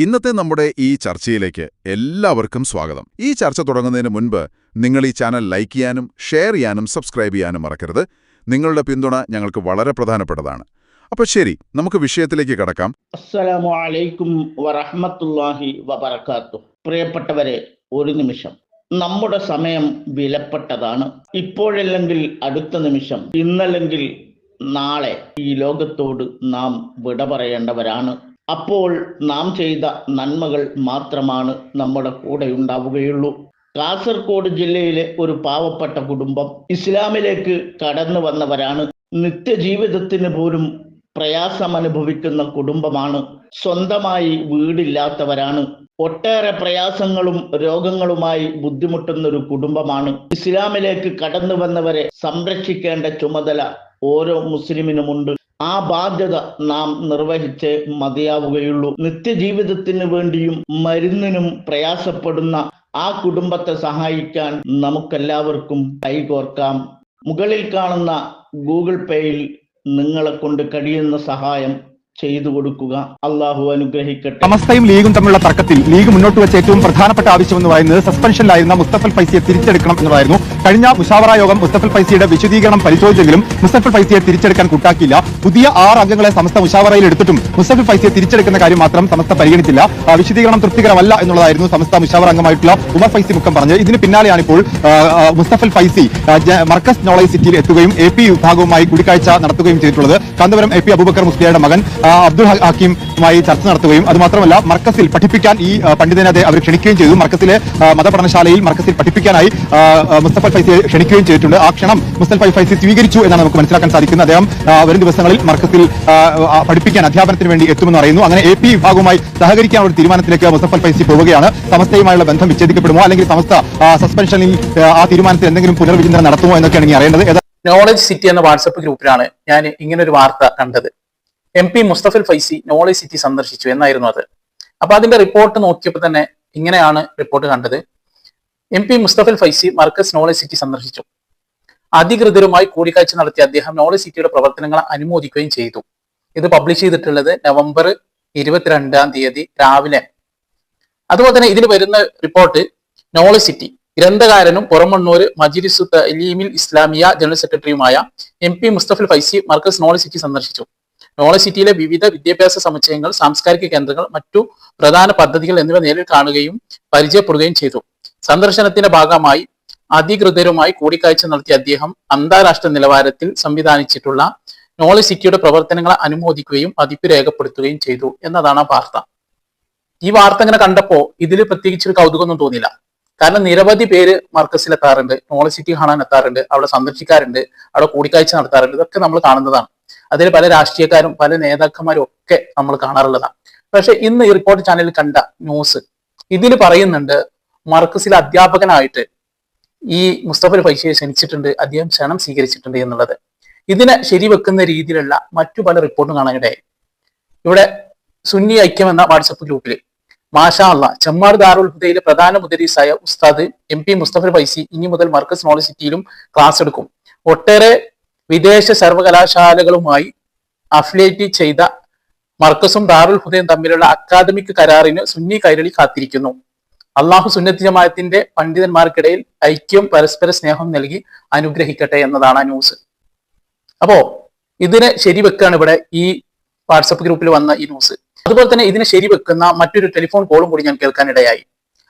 ഇന്നത്തെ നമ്മുടെ ഈ ചർച്ചയിലേക്ക് എല്ലാവർക്കും സ്വാഗതം. ഈ ചർച്ച തുടങ്ങുന്നതിന് മുൻപ് നിങ്ങൾ ഈ ചാനൽ ലൈക്ക് ചെയ്യാനും ഷെയർ ചെയ്യാനും സബ്സ്ക്രൈബ് ചെയ്യാനും മറക്കരുത്. നിങ്ങളുടെ പിന്തുണ ഞങ്ങൾക്ക് വളരെ പ്രധാനപ്പെട്ടതാണ്. അപ്പോൾ ശരി നമുക്ക് വിഷയത്തിലേക്ക് കടക്കാം. അസ്സലാമു അലൈക്കും വറഹ്മത്തുള്ളാഹി പ്രിയപ്പെട്ടവരെ ഒരു നിമിഷം. നമ്മുടെ സമയം വിലപ്പെട്ടതാണ്. ഇപ്പോഴല്ലെങ്കിൽ അടുത്ത നിമിഷം. ഇന്നല്ലെങ്കിൽ നാളെ ഈ ലോകത്തോട് നാം വിട പറയേണ്ടവരാണ് അപ്പോൾ നാം ചെയ്ത നന്മകൾ മാത്രമാണ് നമ്മുടെ കൂടെ ഉണ്ടാവുകയുള്ളൂ കാസർഗോഡ് ജില്ലയിലെ ഒരു പാവപ്പെട്ട കുടുംബം ഇസ്ലാമിലേക്ക് കടന്നു വന്നവരാണ്. നിത്യജീവിതത്തിന് പോലും പ്രയാസം അനുഭവിക്കുന്ന കുടുംബമാണ്. സ്വന്തമായി വീടില്ലാത്തവരാണ്. ഒട്ടേറെ പ്രയാസങ്ങളും രോഗങ്ങളുമായി ബുദ്ധിമുട്ടുന്ന ഒരു കുടുംബമാണ്. ഇസ്ലാമിലേക്ക് കടന്നു വന്നവരെ സംരക്ഷിക്കേണ്ട ചുമതല ഓരോ മുസ്ലിമിനുമുണ്ട്. ആ ബാധ്യത നാം നിർവഹിച്ച് മതിയാവുകയുള്ളൂ. നിത്യജീവിതത്തിന് വേണ്ടിയും മരുന്നിനും പ്രയാസപ്പെടുന്ന ആ കുടുംബത്തെ സഹായിക്കാൻ നമുക്കെല്ലാവർക്കും കൈകോർക്കാം. മുകളിൽ കാണുന്ന ഗൂഗിൾ പേയിൽ നിങ്ങളെ കൊണ്ട് കഴിയുന്ന സഹായം ചെയ്തു കൊടുക്കുക. അള്ളാഹു അനുഗ്രഹിക്കട്ടെ. സമസ്തയും ലീഗും തമ്മിലുള്ള തർക്കത്തിൽ ലീഗ് മുന്നോട്ട് വെച്ച ഏറ്റവും പ്രധാനപ്പെട്ട ആവശ്യം എന്ന് പറയുന്നത് സസ്പെൻഷനിലായിരുന്ന മുസ്തഫൽ ഫൈസിയെ തിരിച്ചെടുക്കണം എന്നതായിരുന്നു. കഴിഞ്ഞ മുഷാവറ യോഗം മുസ്തഫൽ ഫൈസിയുടെ വിശദീകരണം പരിശോധിച്ചെങ്കിലും മുസ്തഫൽ ഫൈസിയെ തിരിച്ചെടുക്കാൻ കൂട്ടാക്കിയില്ല. പുതിയ ആറ് അംഗങ്ങളെ സമസ്ത മുഷാവറയിൽ എടുത്തിട്ടും മുസ്തഫൽ ഫൈസിയെ തിരിച്ചെടുക്കുന്ന കാര്യം മാത്രം സമസ്ത പരിഗണിച്ചില്ല. വിശദീകരണം തൃപ്തികരമല്ല എന്നുള്ളതായിരുന്നു സമസ്ത മുഷാവറ അംഗമായിട്ടുള്ള ഉമർ ഫൈസി മുഖം പറഞ്ഞത്. ഇതിന് പിന്നാലെയാണ് ഇപ്പോൾ മുസ്തഫൽ ഫൈസി മർക്കസ് നോളജ് സിറ്റിയിൽ എത്തുകയും എ പി വിഭാഗവുമായി കൂടിക്കാഴ്ച നടത്തുകയും ചെയ്തിട്ടുള്ളത്. കാന്തപുരം എ പി അബൂബക്കർ മുസ്ലിയുടെ മകൻ ആ, അബ്ദുൽ ഹക്കീമുമായി ചർച്ച നടത്തുകയും അതുമാത്രമല്ല മർക്കസിൽ പഠിപ്പിക്കാൻ ഈ പണ്ഡിതനെ അവർ ക്ഷണിക്കുകയും ചെയ്തു. മർക്കസിലെ മതപഠനശാലയിൽ മർക്കസിൽ പഠിപ്പിക്കാനായി മുസ്തഫൽ ഫൈസിയെ ക്ഷണിക്കുകയും ചെയ്തിട്ടുണ്ട്. ആ ക്ഷണം മുസ്തഫൽ ഫൈസി സ്വീകരിച്ചു എന്നാണ് നമുക്ക് മനസ്സിലാക്കാൻ സാധിക്കുന്നത്. അദ്ദേഹം വരും ദിവസങ്ങളിൽ മർക്കസിൽ പഠിപ്പിക്കാൻ അധ്യാപനത്തിന് വേണ്ടി എത്തുമെന്ന് പറയുന്നു. അങ്ങനെ എ പി വിഭാഗവുമായി സഹകരിക്കാനുള്ള തീരുമാനത്തിലേക്ക് മുസ്തഫൽ ഫൈസി പോവുകയാണ്. സമസ്തയുമായുള്ള ബന്ധം വിച്ഛേദിക്കപ്പെടുമോ? അല്ലെങ്കിൽ സമസ്ത സസ്പെൻഷനിൽ ആ, തീരുമാനത്തിൽ എന്തെങ്കിലും പുനർവിചിന്തനം നടത്തുമോ എന്നൊക്കെയാണ് ഇനി അറിയേണ്ടത്. നോളജ് സിറ്റി എന്ന വാട്സപ്പ് ഗ്രൂപ്പിലാണ് ഞാൻ ഇങ്ങനെ ഒരു വാർത്ത കണ്ടത്. M P Musthafal Faizy knowledge city സന്ദർശിച്ചു എന്നായിരുന്നു അത്. അപ്പൊ അതിന്റെ റിപ്പോർട്ട് നോക്കിയപ്പോൾ തന്നെ ഇങ്ങനെയാണ് റിപ്പോർട്ട് കണ്ടത്. M P Musthafal Faizy Markaz knowledge city സന്ദർശിച്ചു. അധികൃതരുമായി കൂടിക്കാഴ്ച നടത്തിയ അദ്ദേഹം നോളജ് സിറ്റിയുടെ പ്രവർത്തനങ്ങൾ അനുമോദിക്കുകയും ചെയ്തു. ഇത് പബ്ലിഷ് ചെയ്തിട്ടുള്ളത് നവംബർ ഇരുപത്തിരണ്ടാം തീയതി രാവിലെ. അതുപോലെ തന്നെ ഇതിൽ വരുന്ന റിപ്പോർട്ട് നോളജ് സിറ്റി ഗ്രന്ഥകാരനും പുറമണ്ണൂർ മജിരിസു തലീമിൽ ഇസ്ലാമിയ ജനറൽ സെക്രട്ടറിയുമായ M P Musthafal Faizy Markaz knowledge city സന്ദർശിച്ചു. നോളജ് സിറ്റിയിലെ വിവിധ വിദ്യാഭ്യാസ സമുച്ചയങ്ങൾ സാംസ്കാരിക കേന്ദ്രങ്ങൾ മറ്റു പ്രധാന പദ്ധതികൾ എന്നിവ നേരിൽ കാണുകയും പരിചയപ്പെടുകയും ചെയ്തു. സന്ദർശനത്തിന്റെ ഭാഗമായി അധികൃതരുമായി കൂടിക്കാഴ്ച നടത്തിയ അദ്ദേഹം അന്താരാഷ്ട്ര നിലവാരത്തിൽ സംവിധാനിച്ചിട്ടുള്ള നോളജ് സിറ്റിയുടെ പ്രവർത്തനങ്ങളെ അനുമോദിക്കുകയും പതിപ്പ് രേഖപ്പെടുത്തുകയും ചെയ്തു എന്നതാണ് വാർത്ത. ഈ വാർത്ത ഇങ്ങനെ കണ്ടപ്പോ ഇതിൽ പ്രത്യേകിച്ച് ഒരു കൗതുകമൊന്നും തോന്നിയില്ല. കാരണം നിരവധി പേര് മർക്കസിൽ എത്താറുണ്ട് നോളജ് സിറ്റി കാണാൻ എത്താറുണ്ട് അവിടെ സന്ദർശിക്കാറുണ്ട് അവിടെ കൂടിക്കാഴ്ച നടത്താറുണ്ട് ഇതൊക്കെ നമ്മൾ കാണുന്നതാണ്. അതിൽ പല രാഷ്ട്രീയക്കാരും പല നേതാക്കന്മാരും ഒക്കെ നമ്മൾ കാണാറുള്ളതാണ്. പക്ഷെ ഇന്ന് ഈ റിപ്പോർട്ട് ചാനലിൽ കണ്ട ന്യൂസ് ഇതിൽ പറയുന്നുണ്ട് മർക്കസിലെ അധ്യാപകനായിട്ട് ഈ മുസ്തഫൽ ഫൈസിയെ ക്ഷണിച്ചിട്ടുണ്ട് അദ്ദേഹം ക്ഷണം സ്വീകരിച്ചിട്ടുണ്ട് എന്നുള്ളത്. ഇതിനെ ശരിവെക്കുന്ന രീതിയിലുള്ള മറ്റു പല റിപ്പോർട്ടും കാണാനിടയായി ഇവിടെ. സുന്നി ഐക്യം എന്ന വാട്സപ്പ് ഗ്രൂപ്പിൽ മാഷാ ചെമ്മാട് ദാറുൽ ഹുദയിലെ പ്രധാന മുദരീസായ ഉസ്താദ് എം പി മുസ്തഫർ ഫൈസി ഇനി മുതൽ മർക്കസ് നോളജ് സിറ്റിയിലും ക്ലാസ് എടുക്കും. ഒട്ടേറെ വിദേശ സർവകലാശാലകളുമായി അഫിലിയേറ്റ് ചെയ്ത മർക്കസും ദാറുൽ ഹുദയും തമ്മിലുള്ള അക്കാദമിക് കരാറിന് സുന്നി കൈരളി കാത്തിരിക്കുന്നു. അള്ളാഹു സുന്നത്തി ജമാഅത്തിന്റെ പണ്ഡിതന്മാർക്കിടയിൽ ഐക്യം പരസ്പര സ്നേഹം നൽകി അനുഗ്രഹിക്കട്ടെ എന്നതാണ് ന്യൂസ് അപ്പോ ഇതിനെ ശരിവെക്കാണ് ഇവിടെ ഈ വാട്സപ്പ് ഗ്രൂപ്പിൽ വന്ന ഈ ന്യൂസ് അതുപോലെ തന്നെ ഇതിനെ ശരിവെക്കുന്ന മറ്റൊരു ടെലിഫോൺ കോളും കൂടി ഞാൻ കേൾക്കാനിടയായി.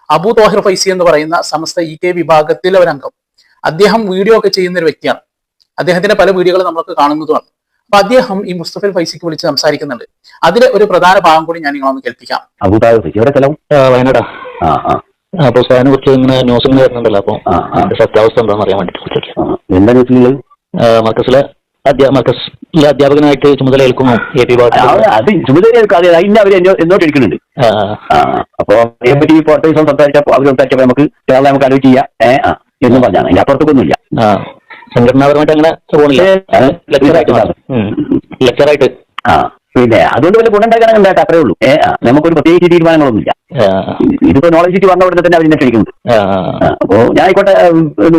അബു തോഹിർ ഫൈസി എന്ന് പറയുന്ന സമസ്ത ഇ കെ വിഭാഗത്തിലെ ഒരു അംഗം അദ്ദേഹം വീഡിയോ ഒക്കെ ചെയ്യുന്ന ഒരു വ്യക്തിയാണ്. അദ്ദേഹത്തിന്റെ പല വീഡിയോകൾ നമ്മൾക്ക് കാണുന്നതുമാണ്. അപ്പൊ അദ്ദേഹം ഈ മുസ്തഫൽ ഫൈസിക്ക് വിളിച്ച് സംസാരിക്കുന്നുണ്ട്. അതിലെ ഒരു പ്രധാന ഭാഗം കൂടി ഞാൻ നിങ്ങളൊന്ന് കേൾപ്പിക്കാം. വയനാടാ. ആ ആ. അപ്പൊ സാറിനെ കുറിച്ച് ഇങ്ങനെ ന്യൂസ് ഇങ്ങനെ വരുന്നുണ്ടല്ലോ അപ്പൊ ആ, ആ. അതിന്റെ സത്യാവസ്ഥ എന്താണെന്ന് അറിയാൻ. എന്താ മർക്കസിലെ മർക്കസിലെ അധ്യാപകനായിട്ട് ചുമതല ഏൽക്കുന്നു എ പി അത് ചുമതല അതെ അതിന്റെ അവർ എന്നോ- എന്നോട്ട് എടുക്കുന്നുണ്ട് അപ്പൊ അതിനെപ്പറ്റി സംസാരിച്ചപ്പോ അവർ സംസാരിച്ചപ്പോ നമുക്ക് കേരളം നമുക്ക് ആലോചിച്ച് ചെയ്യാം. ഏ ആ എന്നും പറഞ്ഞാണ് അതിന്റെ അപ്പുറത്തേക്കൊന്നുമില്ല സംഘടനാപരമായിട്ട് അങ്ങനെ പോണില്ല. ലെക്ചറായിട്ട് ലെക്ചറായിട്ട് ആ പിന്നെ അതുകൊണ്ട് വലിയ ഗുണം ഉണ്ടാക്കാൻ ഉണ്ടായിട്ട് അത്രേ ഉള്ളൂ. നമുക്കൊരു പ്രത്യേകിച്ച് തീരുമാനങ്ങളൊന്നുമില്ല. ഇതിപ്പോ നോളജ് സിറ്റി വന്ന ഉടനെ തന്നെ അവർ എന്നെ ക്ഷണിക്കുന്നത് അപ്പോ ഞാൻ ആയിക്കോട്ടെ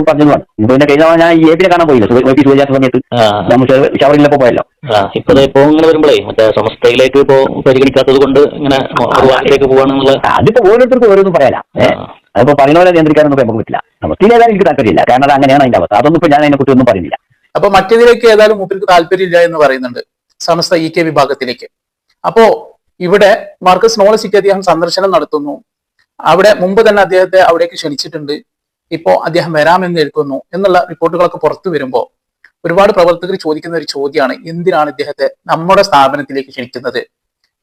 പറഞ്ഞതാണ് ഇപ്പൊ എന്റെ കഴിഞ്ഞ ഞാൻ ഈ എ കാണാൻ പോയില്ല. വൈകി സുഖില്ലാത്ത സമയത്ത്. നമുക്ക് ഷവറിലപ്പോ പോയല്ലോ. ഇപ്പൊ ഇങ്ങനെ വരുമ്പോഴേ മറ്റേ സമസ്തയിലേക്ക് ഇപ്പോ പരിഗണിക്കാത്തത് കൊണ്ട് ഇങ്ങനെ അതിപ്പോ ഓരോരുത്തർക്കും ഓരോന്നും പറയാലോ. അതിപ്പോ പറയുന്നവരെ നിയന്ത്രിക്കാനൊന്നും നമുക്ക് പറ്റില്ല. നമുക്ക് ഏതായാലും എനിക്ക് താല്പര്യമില്ല. കാരണം അത് അങ്ങനെയാണ് അതിന്റെ അവസ്ഥ. അതൊന്നും ഇപ്പൊ ഞാൻ അതിനെ കുറിച്ച് ഒന്നും പറയുന്നില്ല. അപ്പൊ മറ്റേതിലേക്ക് ഏതായാലും മൂപ്പർക്ക് താല്പര്യമില്ല എന്ന് പറയുന്നുണ്ട് സമസ്ത ഇ കെ വിഭാഗത്തിലേക്ക്. അപ്പോ ഇവിടെ മാർക്കസ് നോളസിക്ക് അദ്ദേഹം സന്ദർശനം നടത്തുന്നു. അവിടെ മുമ്പ് തന്നെ അദ്ദേഹത്തെ അവിടേക്ക് ക്ഷണിച്ചിട്ടുണ്ട്. ഇപ്പോ അദ്ദേഹം വരാമെന്ന് എഴുക്കുന്നു എന്നുള്ള റിപ്പോർട്ടുകളൊക്കെ പുറത്തു വരുമ്പോൾ ഒരുപാട് പ്രവർത്തകർ ചോദിക്കുന്ന ഒരു ചോദ്യമാണ് എന്തിനാണ് ഇദ്ദേഹത്തെ നമ്മുടെ സ്ഥാപനത്തിലേക്ക് ക്ഷണിക്കുന്നത്?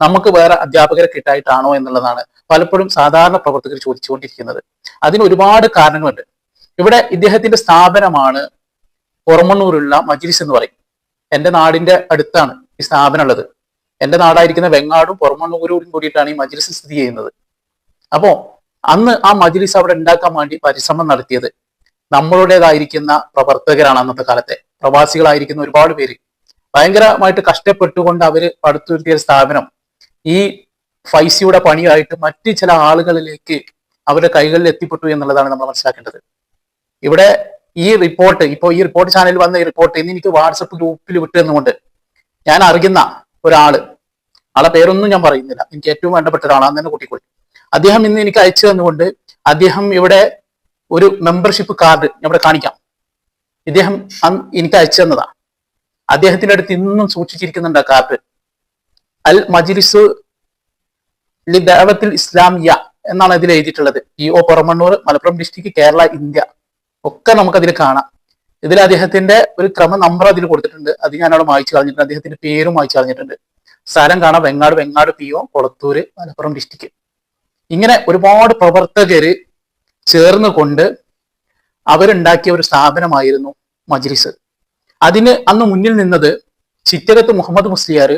നമുക്ക് വേറെ അധ്യാപകരെ കിട്ടായിട്ടാണോ എന്നുള്ളതാണ് പലപ്പോഴും സാധാരണ പ്രവർത്തകർ ചോദിച്ചുകൊണ്ടിരിക്കുന്നത്. അതിന് ഒരുപാട് കാരണങ്ങളുണ്ട്. ഇവിടെ ഇദ്ദേഹത്തിന്റെ സ്ഥാപനമാണ് പുറമണ്ണൂരുള്ള മജ്ലിസ് എന്ന് പറയും. എന്റെ നാടിന്റെ അടുത്താണ് ഈ സ്ഥാപനം ഉള്ളത് എന്റെ നാടായിരിക്കുന്ന വെങ്ങാടും പുറമണ്ണൂരും കൂടിയിട്ടാണ് ഈ മജ്ലിസ് സ്ഥിതി ചെയ്യുന്നത്. അപ്പോ അന്ന് ആ മജ്ലിസ് അവിടെ ഉണ്ടാക്കാൻ വേണ്ടി പരിശ്രമം നടത്തിയത് നമ്മളുടേതായിരിക്കുന്ന പ്രവർത്തകരാണ് അന്നത്തെ കാലത്തെ. പ്രവാസികളായിരിക്കുന്ന ഒരുപാട് പേര്. ഭയങ്കരമായിട്ട് കഷ്ടപ്പെട്ടുകൊണ്ട് അവർ പടുത്തുയർത്തിയ സ്ഥാപനം ഈ ഫൈസിയുടെ പണിയായിട്ട് മറ്റ് ചില ആളുകളിലേക്ക് അവരുടെ കൈകളിൽ എത്തിപ്പെട്ടു എന്നുള്ളതാണ് നമ്മൾ മനസ്സിലാക്കേണ്ടത്. ഇവിടെ ഈ റിപ്പോർട്ട് ഇപ്പോൾ ഈ റിപ്പോർട്ട് ചാനലിൽ വന്ന ഈ റിപ്പോർട്ട് ഇന്ന് എനിക്ക് വാട്സപ്പ് ഗ്രൂപ്പിൽ വിട്ടുതന്നുകൊണ്ട് ഞാൻ അറിയുന്ന ഒരാൾ ആളെ പേരൊന്നും ഞാൻ പറയുന്നില്ല. എനിക്ക് ഏറ്റവും വേണ്ടപ്പെട്ട ഒരാളാണ് തന്നെ കൂട്ടിക്കൊള്ളി അദ്ദേഹം ഇന്ന് എനിക്ക് അയച്ചു തന്നുകൊണ്ട് അദ്ദേഹം ഇവിടെ ഒരു മെമ്പർഷിപ്പ് കാർഡ് ഇവിടെ കാണിക്കാം. ഇദ്ദേഹം എനിക്ക് അയച്ചു തന്നതാ. അദ്ദേഹത്തിന്റെ അടുത്ത് ഇന്നും സൂക്ഷിച്ചിരിക്കുന്നുണ്ട് ആ കാർഡ് അൽ മജിലിസ് ലി ദഅവത്തിൽ ഇസ്ലാമിയ എന്നാണ് ഇതിൽ എഴുതിയിട്ടുള്ളത്. E O Puramannur Malappuram district Kerala India ഒക്കെ നമുക്കതിൽ കാണാം. ഇതിൽ അദ്ദേഹത്തിന്റെ ഒരു ക്രമ നമ്പർ അതിൽ കൊടുത്തിട്ടുണ്ട്. അത് ഞാൻ അവിടെ വായിച്ചു കളഞ്ഞിട്ടുണ്ട്. അദ്ദേഹത്തിന്റെ പേരും വായിച്ചു കളഞ്ഞിട്ടുണ്ട്. സ്ഥലം കാണാം. Vengad Vengad P O Kolathur Malappuram district ഇങ്ങനെ ഒരുപാട് പ്രവർത്തകര് ചേർന്ന് കൊണ്ട് അവരുണ്ടാക്കിയ ഒരു സ്ഥാപനമായിരുന്നു മജ്ലിസ്. അതിന് അന്ന് മുന്നിൽ നിന്നത് ചിറ്റകത്ത് മുഹമ്മദ് മുസ്ലിയാർ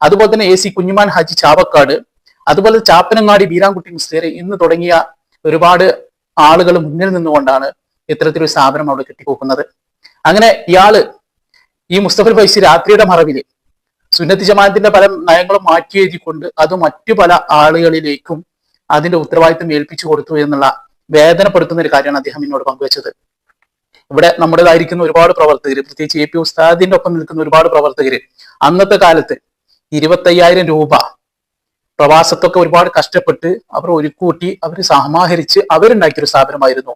അതുപോലെ തന്നെ എ സി കുഞ്ഞുമാൻ ഹാജി ചാവക്കാട് അതുപോലെ ചാപ്പനങ്ങാടി വീരാൻകുട്ടി മുസ്തേര് ഇന്ന് തുടങ്ങിയ ഒരുപാട് ആളുകൾ മുന്നിൽ നിന്നുകൊണ്ടാണ് ഇത്തരത്തിലൊരു സ്ഥാപനം അവിടെ കെട്ടിപ്പോക്കുന്നത്. അങ്ങനെ ഇയാൾ ഈ മുസ്തഫൽ ഫൈസി രാത്രിയുടെ മറവിൽ സുന്നത്തി ജമാഅത്തിന്റെ പല നയങ്ങളും മാറ്റി എഴുതിക്കൊണ്ട് അത് മറ്റു പല ആളുകളിലേക്കും അതിന്റെ ഉത്തരവാദിത്തം ഏൽപ്പിച്ചു കൊടുത്തു എന്നുള്ള വേദനപ്പെടുത്തുന്ന ഒരു കാര്യമാണ് അദ്ദേഹം എന്നോട് പങ്കുവച്ചത്. ഇവിടെ നമ്മുടേതായിരിക്കുന്ന ഒരുപാട് പ്രവർത്തകർ പ്രത്യേകിച്ച് എ പി ഉസ്താദിന്റെ ഒപ്പം നിൽക്കുന്ന ഒരുപാട് പ്രവർത്തകർ അന്നത്തെ കാലത്ത് ഇരുപത്തയ്യായിരം രൂപ. പ്രവാസത്തൊക്കെ ഒരുപാട് കഷ്ടപ്പെട്ട് അവർ ഒരുക്കൂട്ടി അവർ സമാഹരിച്ച് അവരുണ്ടാക്കിയ ഒരു സ്ഥാപനമായിരുന്നു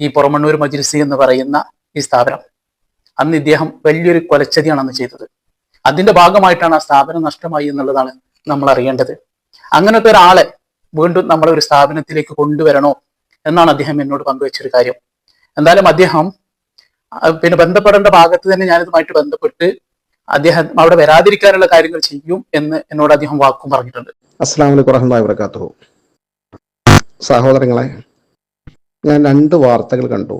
ഈ പുറമണ്ണൂർ മജിൽസി എന്ന് പറയുന്ന ഈ സ്ഥാപനം. അന്ന് ഇദ്ദേഹം വലിയൊരു കൊലച്ചതിയാണ് അന്ന് ചെയ്തത്. അതിന്റെ ഭാഗമായിട്ടാണ് ആ സ്ഥാപനം നഷ്ടമായി എന്നുള്ളതാണ് നമ്മൾ അറിയേണ്ടത്. അങ്ങനത്തെ ഒരാളെ വീണ്ടും നമ്മളെ ഒരു സ്ഥാപനത്തിലേക്ക് കൊണ്ടുവരണോ എന്നാണ് അദ്ദേഹം എന്നോട് പങ്കുവച്ചൊരു കാര്യം. എന്തായാലും അദ്ദേഹം പിന്നെ ബന്ധപ്പെടേണ്ട ഭാഗത്ത് തന്നെ ഞാനിതുമായിട്ട് ബന്ധപ്പെട്ട് അദ്ദേഹം അവിടെ വരാതിരിക്കാനുള്ള കാര്യങ്ങൾ ചെയ്യും എന്ന് എന്നോട് അദ്ദേഹം വാക്കും പറഞ്ഞിട്ടുണ്ട്. അസ്സാം വലൈക്കും വറഹമുല്ലാ വാബർക്കാത്തു സഹോദരങ്ങളെ ഞാൻ രണ്ട് വാർത്തകൾ കണ്ടു.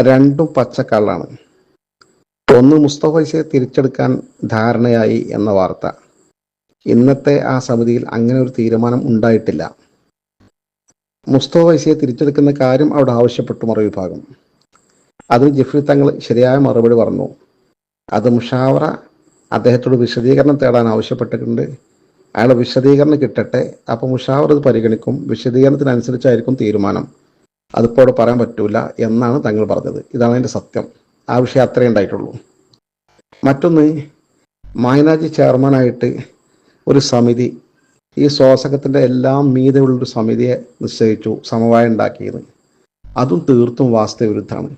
രണ്ടും പച്ചക്കള്ളാണ്. ഒന്ന് മുസ്തഫൈസയെ തിരിച്ചെടുക്കാൻ ധാരണയായി എന്ന വാർത്ത. ഇന്നത്തെ ആ സമിതിയിൽ അങ്ങനെ ഒരു തീരുമാനം ഉണ്ടായിട്ടില്ല. മുസ്തഫൈസയെ തിരിച്ചെടുക്കുന്ന കാര്യം അവിടെ ആവശ്യപ്പെട്ടു മറുവിഭാഗം അതിന് ജഫ്രി തങ്ങൾ ശരിയായ മറുപടി പറഞ്ഞു. അത് മുഷാവറ അദ്ദേഹത്തോട് വിശദീകരണം തേടാൻ ആവശ്യപ്പെട്ടിട്ടുണ്ട്. അയാളെ വിശദീകരണം കിട്ടട്ടെ അപ്പോൾ മുഷാവർ ഇത് പരിഗണിക്കും വിശദീകരണത്തിനനുസരിച്ചായിരിക്കും തീരുമാനം. അതിപ്പോൾ അവിടെ പറയാൻ പറ്റൂല എന്നാണ് തങ്ങൾ പറഞ്ഞത്. ഇതാണ് അതിന്റെ സത്യം. ആ വിഷയം അത്രയേ ഉണ്ടായിട്ടുള്ളൂ. മറ്റൊന്ന് മായനാജി ചെയർമാനായിട്ട് ഒരു സമിതി ഈ സ്വാസകത്തിന്റെ എല്ലാം മീതെയുള്ളൊരു സമിതിയെ നിശ്ചയിച്ചു സമവായം ഉണ്ടാക്കിയത്. അതും തീർത്തും വാസ്തവവിരുദ്ധമാണ്.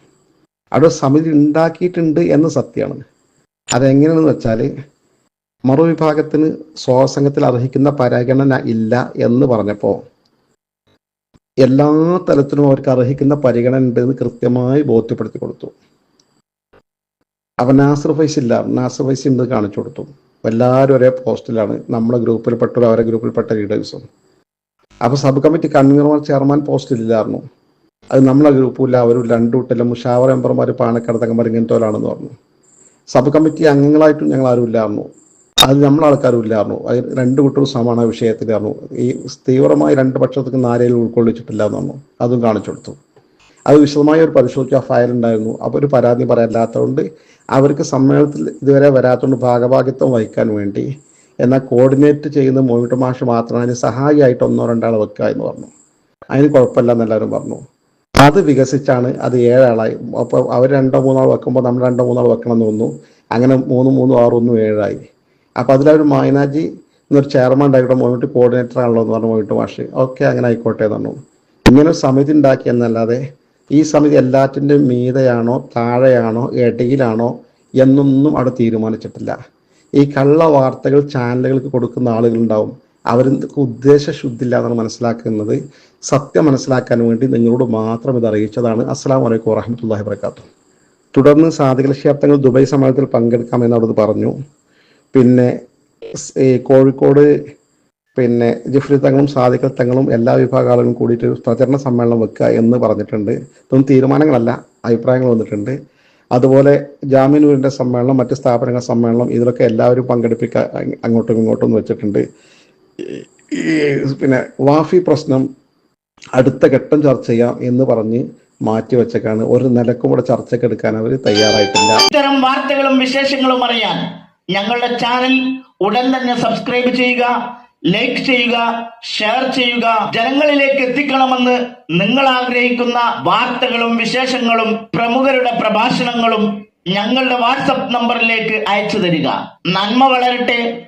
അവിടെ സമിതി ഉണ്ടാക്കിയിട്ടുണ്ട് എന്ന സത്യമാണ്. അതെങ്ങനെയാണെന്ന് വെച്ചാൽ മറുവിഭാഗത്തിന് സ്വാസംഗത്തിൽ അർഹിക്കുന്ന പരിഗണന ഇല്ല എന്ന് പറഞ്ഞപ്പോൾ എല്ലാ തലത്തിലും അവർക്ക് അർഹിക്കുന്ന പരിഗണന ഉണ്ടെന്ന് കൃത്യമായി ബോധ്യപ്പെടുത്തി കൊടുത്തു. അവൻ നാസർ ഫൈസ് ഇല്ല. നാസർ ഫൈസ് ഉണ്ട് കാണിച്ചു കൊടുത്തു. എല്ലാവരും ഒരേ പോസ്റ്റിലാണ്. നമ്മുടെ ഗ്രൂപ്പിൽപ്പെട്ടവർ അവരെ ഗ്രൂപ്പിൽപ്പെട്ട ലീഡേഴ്സും. അപ്പൊ സബ് കമ്മിറ്റി കൺവീനർ ചെയർമാൻ പോസ്റ്റിലില്ലായിരുന്നു അത് നമ്മളെ ഗ്രൂപ്പില്ല അവരും രണ്ടു കൂട്ടല്ല മുഷാവർ മെമ്പർമാർ പാണക്കാട് ഇങ്ങനത്തെ പോലാണെന്ന് പറഞ്ഞു. സബ് കമ്മിറ്റി അംഗങ്ങളായിട്ടും ഞങ്ങൾ ആരും ഇല്ലായിരുന്നു. അത് നമ്മളെ ആൾക്കാരും ഇല്ലായിരുന്നു. അത് രണ്ട് കൂട്ടരും സമാന വിഷയത്തിലായിരുന്നു. ഈ തീവ്രമായി രണ്ട് പക്ഷത്തേക്ക് നാരയിൽ ഉൾക്കൊള്ളിച്ചിട്ടില്ല എന്നാണ് അതും കാണിച്ചു കൊടുത്തു. അത് വിശദമായി ഒരു പരിശോധിച്ച ഫയൽ ഉണ്ടായിരുന്നു. അപ്പോൾ ഒരു പരാതി പറയാനില്ലാത്തതുകൊണ്ട് അവർക്ക് സമ്മേളനത്തിൽ ഇതുവരെ വരാത്തതുകൊണ്ട് ഭാഗഭാഗിത്വം വഹിക്കാൻ വേണ്ടി എന്നാൽ കോർഡിനേറ്റ് ചെയ്യുന്ന മോഹിട്ട് മാഷ് മാത്രമാണ് അതിന് സഹായിയായിട്ട് ഒന്നോ രണ്ടാളെ വെക്കുക എന്ന് പറഞ്ഞു. അതിന് കുഴപ്പമില്ല എന്നെല്ലാവരും പറഞ്ഞു. അത് വികസിച്ചാണ് അത് ഏഴാളായി. അപ്പോൾ അവർ രണ്ടോ മൂന്നോ വെക്കുമ്പോൾ നമ്മൾ രണ്ടോ മൂന്നോ വെക്കണം എന്ന് തോന്നുന്നു. അങ്ങനെ മൂന്ന് മൂന്നും ആറൊന്നും ഏഴായി. അപ്പോൾ അതിലൊരു മൈനാജി എന്നൊരു ചെയർമാൻ ഉണ്ടായിട്ട് മോയിട്ട് കോർഡിനേറ്റർ ആണല്ലോ എന്ന് പറഞ്ഞു മോയിട്ട് മാഷ്. ഓക്കെ അങ്ങനെ ആയിക്കോട്ടെ എന്ന് പറഞ്ഞു. ഇങ്ങനെ ഒരു സമിതി ഉണ്ടാക്കി എന്നല്ലാതെ ഈ സമിതി എല്ലാറ്റിന്റെയും മീതയാണോ താഴെയാണോ ഇടയിലാണോ എന്നൊന്നും അവിടെ തീരുമാനിച്ചിട്ടില്ല. ഈ കള്ള വാർത്തകൾ ചാനലുകൾക്ക് കൊടുക്കുന്ന ആളുകളുണ്ടാവും. അവർക്ക് ഉദ്ദേശശുദ്ധില്ല എന്നാണ് മനസ്സിലാക്കുന്നത്. സത്യം മനസ്സിലാക്കാൻ വേണ്ടി നിങ്ങളോട് മാത്രം ഇത് അറിയിച്ചതാണ്. അസ്സാം വലൈക്കും വറഹമത്തല്ലാഹി വർക്കാത്തു തുടർന്ന് സാധിക ശാബ്ദങ്ങൾ ദുബൈ സമ്മേളനത്തിൽ പങ്കെടുക്കാമെന്ന് അവിടുന്ന് പറഞ്ഞു. പിന്നെ കോഴിക്കോട് പിന്നെ ജിഫ്രി തങ്ങളും സാധിക തങ്ങളും എല്ലാ വിഭാഗ ആളുകളും കൂടിയിട്ട് പ്രചരണ സമ്മേളനം വെക്കുക എന്ന് പറഞ്ഞിട്ടുണ്ട്. ഇതൊന്നും തീരുമാനങ്ങളല്ല അഭിപ്രായങ്ങൾ വന്നിട്ടുണ്ട്. അതുപോലെ ജാമ്യനൂരിന്റെ സമ്മേളനം മറ്റ് സ്ഥാപനങ്ങളുടെ സമ്മേളനം ഇതിലൊക്കെ എല്ലാവരും പങ്കെടുപ്പിക്കുക അങ്ങോട്ടും ഇങ്ങോട്ടും വെച്ചിട്ടുണ്ട്. പിന്നെ വാഫി പ്രശ്നം അടുത്ത ഘട്ടം ചർച്ച ചെയ്യാം എന്ന് പറഞ്ഞ് മാറ്റി വെച്ചേക്കാണ്. ഒരു നിലക്കും കൂടെ ചർച്ചയ്ക്ക് എടുക്കാൻ അവർ തയ്യാറായിട്ടില്ല. ഇത്തരം വാർത്തകളും വിശേഷങ്ങളും അറിയാൻ ഞങ്ങളുടെ ചാനൽ ഉടൻ തന്നെ സബ്സ്ക്രൈബ് ചെയ്യുക ലൈക്ക് ചെയ്യുക ഷെയർ ചെയ്യുക. ജനങ്ങളിലേക്ക് എത്തിക്കണമെന്ന് നിങ്ങൾ ആഗ്രഹിക്കുന്ന വാർത്തകളും വിശേഷങ്ങളും പ്രമുഖരുടെ പ്രഭാഷണങ്ങളും ഞങ്ങളുടെ വാട്സപ്പ് നമ്പറിലേക്ക് അയച്ചു തരിക. നന്മ വളരട്ടെ.